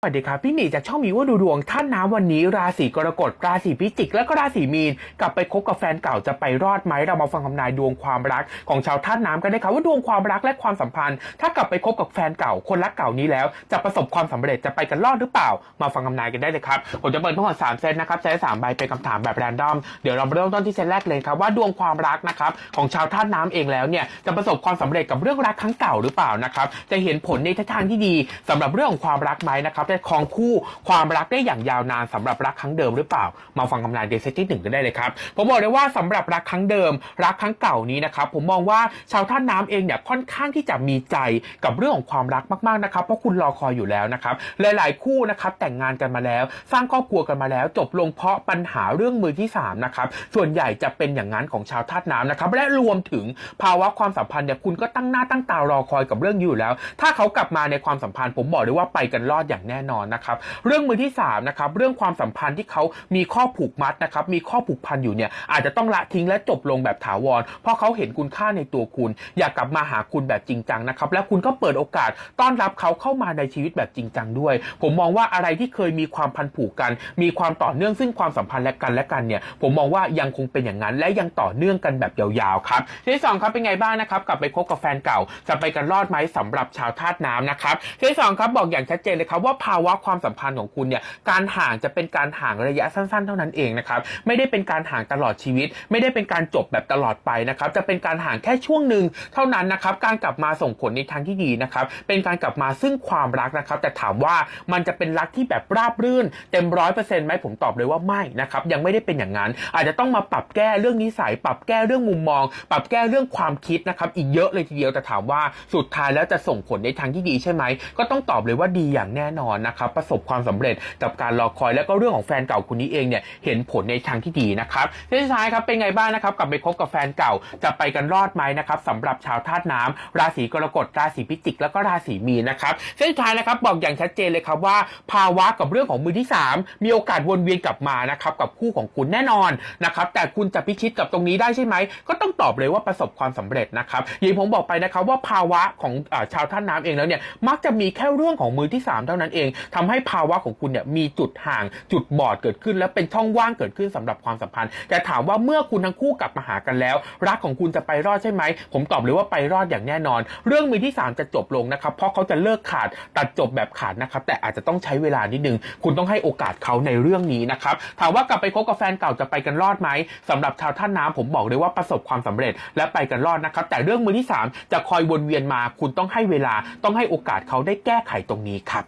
สวัสดีครับพี่หนีจากช่องมีว่าดูดวงท่านน้ำวันนี้ราศีกรกฎราศีพิจิก และก็ราศีมีน กลับไปคบกับแฟนเก่าจะไปรอดไหมเรามาฟังคำนายดวงความรักของชาวท่านน้ำกันได้ครับว่าดวงความรักและความสัมพันธ์ ถ้ากลับไปคบกับแฟนเก่าคนรักเก่านี้แล้ว จะประสบความสำเร็จจะไปกันรอดหรือเปล่า มาฟังคำนายกันได้เลยครับผมจะเปิดทั้งหมดสามเซตนะครับเซตสามใบเป็นคำถามแบบแรนดอมเดี๋ยวเราเริ่มต้นที่เซตแรกเลยครับว่าดวงความรักนะครับของชาวท่านน้ำเองแล้วเนี่ยจะประสบความสำเร็จกับเรื่องรักครั้งเก่าหรือเปล่านะครับจะเห็นผลในทิศทางที่ดีสำหรับเรื่องของความรักไหมนะครับได้ครองคู่ความรักได้อย่างยาวนานสำหรับรักครั้งเดิมหรือเปล่า มาฟังคำนายเดซที่หนึ่งกันได้เลยครับผมบอกเลยว่าสำหรับรักครั้งเดิม รักครั้งเก่านี้นะครับผมมองว่าชาวท่านน้ำเองเนี่ยค่อนข้างที่จะมีใจกับเรื่องของความรักมากๆนะครับเพราะคุณรอคอยอยู่แล้วนะครับหลาย ๆ คู่นะครับแต่งงานกันมาแล้ว สร้างครอบครัวกันมาแล้ว จบลงเพราะปัญหาเรื่องมือที่สามนะครับส่วนใหญ่จะเป็นอย่างนั้นของชาวธาตุน้ำนะครับและรวมถึงภาวะความสัมพันธ์เนี่ยคุณก็ตั้งหน้าตั้งตารอคอยกับเรื่องอยู่แล้ว ถ้าเขากลับมาในความสัมพันธ์ ผมบอกเลยว่าไปกันรอดอย่างแน่น่นอนนะครับ เรื่องมือที่สามนะครับเรื่องความสัมพันธ์ที่เขามีข้อผูกมัดนะครับมีข้อผูกพันอยู่เนี่ยอาจจะต้องละทิ้งและจบลงแบบถาวร เพราะเขาเห็นคุณค่าในตัวคุณ อยากกลับมาหาคุณแบบจริงจังนะครับและคุณก็เปิดโอกาสต้อนรับเขาเข้ามาในชีวิตแบบจริงจังด้วย ผมมองว่าอะไรที่เคยมีความพันผูกกัน มีความต่อเนื่องซึ่งความสัมพันธ์และกันและกันเนี่ยผมมองว่ายังคงเป็นอย่างนั้น และยังต่อเนื่องกันแบบยาวๆครับที่สองครับเป็นไงบ้างนะครับกลับไปคบกับแฟนเก่าจะไปกันรอดไหมสำหรับชาวธาตุน้ำนะครับที่สองครับบอกอย่างชัดเจนเลยครับว่าาวะความสัมพันธ์ของคุณเนี่ยการห่างจะเป็นการห่างระยะสั้น ๆ เท่านั้นเองนะครับไม่ได้เป็นการห่างตลอดชีวิต ไม่ได้เป็นการจบแบบตลอดไปนะครับจะเป็นการห่างแค่ช่วงหนึ่งเท่านั้นนะครับการกลับมาส่งผลในทางที่ดีนะครับเป็นการกลับมาซึ่งความรักนะครับแต่ถามว่ามันจะเป็นรักที่แบบราบรื่นเต็มร้อยเปอร์เซ็นต์ไหมผมตอบเลยว่าไม่นะครับยังไม่ได้เป็นอย่างนั้น อาจจะต้องมาปรับแก้เรื่องนิสัย ปรับแก้เรื่องมุมมอง ปรับแก้เรื่องความคิดนะครับอีกเยอะเลยทีเดียวแต่ถามว่าสุดท้ายแล้วจะส่งผลในทางที่ดีใช่ไหมก็ต้องตอบเลยว่าดีอย่างแน่นอนนะครับประสบความสำเร็จกับการรอคอยแล้วก็เรื่องของแฟนเก่าคนนี้เองเนี่ยเห็นผลในทางที่ดีนะครับและสุดท้ายครับเป็นไงบ้างนะครับกลับไปคบกับแฟนเก่าจะไปกันรอดไหมนะครับสำหรับชาวธาตุน้ำราศีกรกฎราศีพิจิก แล้วก็ราศีมีนนะครับเส้นสุดท้ายนะครับบอกอย่างชัดเจนเลยครับว่า ภาวะกับเรื่องของมือที่ 3 มีโอกาสวนเวียนกลับมานะครับกับคู่ของคุณแน่นอนนะครับแต่คุณจะพิชิตกับตรงนี้ได้ใช่ไหม ก็ต้องตอบเลยว่าประสบความสำเร็จนะครับอย่างผมบอกไปนะครับว่าภาวะของอชาวท่าตุน้ำเองแล้วเนี่ยมักจะมีแค่เรื่องของมือที่ 3 เท่านั้นเองทำให้ภาวะของคุณเนี่ยมีจุดห่างจุดบอดเกิดขึ้น และเป็นช่องว่างเกิดขึ้นสำหรับความสัมพันธ์ แต่ถามว่าเมื่อคุณทั้งคู่กลับมาหากันแล้ว รักของคุณจะไปรอดใช่ไหม ผมตอบเลยว่าไปรอดอย่างแน่นอน เรื่องมือที่ 3 จะจบลงนะครับ เพราะเขาจะเลิกขาดตัดจบแบบขาดนะครับ แต่อาจจะต้องใช้เวลานิดนึง คุณต้องให้โอกาสเขาในเรื่องนี้นะครับ ถามว่ากลับไปคบกับแฟนเก่าจะไปกันรอดไหมสำหรับชาวท่านน้ำผมบอกเลยว่าประสบความสำเร็จและไปกันรอดนะครับ แต่เรื่องมือที่ 3 จะคอยวนเวียนมา คุณต้องให้เวลา ต้องให้โอกาสเขาได้แก้ไขตรงนี้ครับ